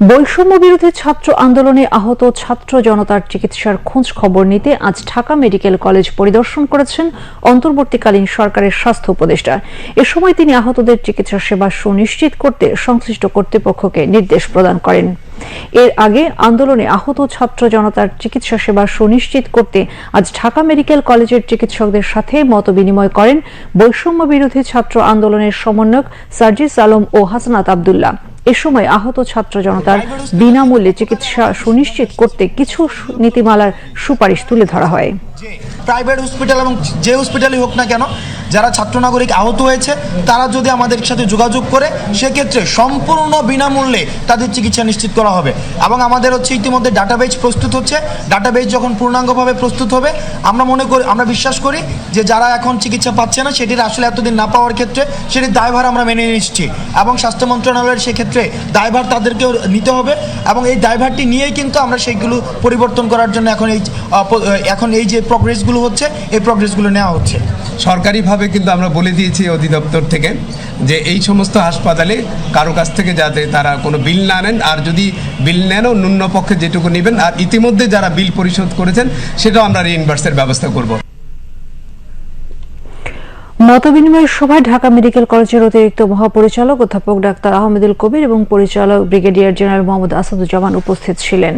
বৈষম্য বিরোধী ছাত্র আন্দোলনে আহত ছাত্র জনতার চিকিৎসার খোঁজ খবর নিতে আজ ঢাকা মেডিকেল কলেজ পরিদর্শন করেছেন অন্তর্বর্তীকালীন সরকারের স্বাস্থ্য উপদেষ্টা। এ সময় তিনি আহতদের চিকিৎসা সেবা সুনিশ্চিত করতে, সংশ্লিষ্ট কর্তৃপক্ষকে নির্দেশ প্রদান করেন। এর আগে আন্দোলনে আহত ছাত্র জনতার চিকিৎসা সেবা সুনিশ্চিত করতে আজ ঢাকা মেডিকেল কলেজের চিকিৎসকদের সাথে মত বিনিময় করেন বৈষম্য বিরোধী ছাত্র আন্দোলনের সমন্বয়ক সার্জিস আলম ও হাসনাত আবদুল্লাহ। এ সময় আহত ছাত্র জনতার বিনামূল্যে চিকিৎসা সুনিশ্চিত করতে কিছু নীতিমালার সুপারিশ তুলে ধরা হয়। প্রাইভেট হসপিটাল এবং যে হসপিটালই হোক না কেন, যারা ছাত্র নাগরিক আহত হয়েছে, তারা যদি আমাদের সাথে যোগাযোগ করে, সেক্ষেত্রে সম্পূর্ণ বিনামূল্যে তাদের চিকিৎসা নিশ্চিত করা হবে। এবং আমাদের হচ্ছে ইতিমধ্যে ডাটাবেজ প্রস্তুত হচ্ছে। ডাটাবেজ যখন পূর্ণাঙ্গভাবে প্রস্তুত হবে, আমরা মনে করি, আমরা বিশ্বাস করি যে যারা এখন চিকিৎসা পাচ্ছে না, সেটির আসলে এতদিন না পাওয়ার ক্ষেত্রে সেটির দায়ভার আমরা মেনে নিচ্ছি। এবং স্বাস্থ্য মন্ত্রণালয়ের সেক্ষেত্রে দায়ভার তাদেরকেও নিতে হবে। এবং এই দায়ভারটি নিয়েই কিন্তু আমরা সেইগুলো পরিবর্তন করার জন্য এখন এই এখন এই যে প্রগ্রেসগুলো হচ্ছে এই প্রগ্রেসগুলো নেওয়া হচ্ছে। সরকারিভাবে কিন্তু আমরা বলে দিয়েছি অধিদপ্তর থেকে যে এই সমস্ত হাসপাতালে কারও কাছ থেকে যাতে তারা কোনো বিল না নেন আর যদি বিল নেনও ন্যূনপক্ষে যেটুকু নেবেন আর ইতিমধ্যে যারা বিল পরিশোধ করেছেন সেটাও আমরা রিইনভার্সের ব্যবস্থা করব। মতবিনিময় সভায় ঢাকা মেডিকেল কলেজের অতিরিক্ত মহাপরিচালক অধ্যাপক ডাক্তার আহমেদুল কবির এবং পরিচালক ব্রিগেডিয়ার জেনারেল মোহাম্মদ আসাদুজ্জামান উপস্থিত ছিলেন।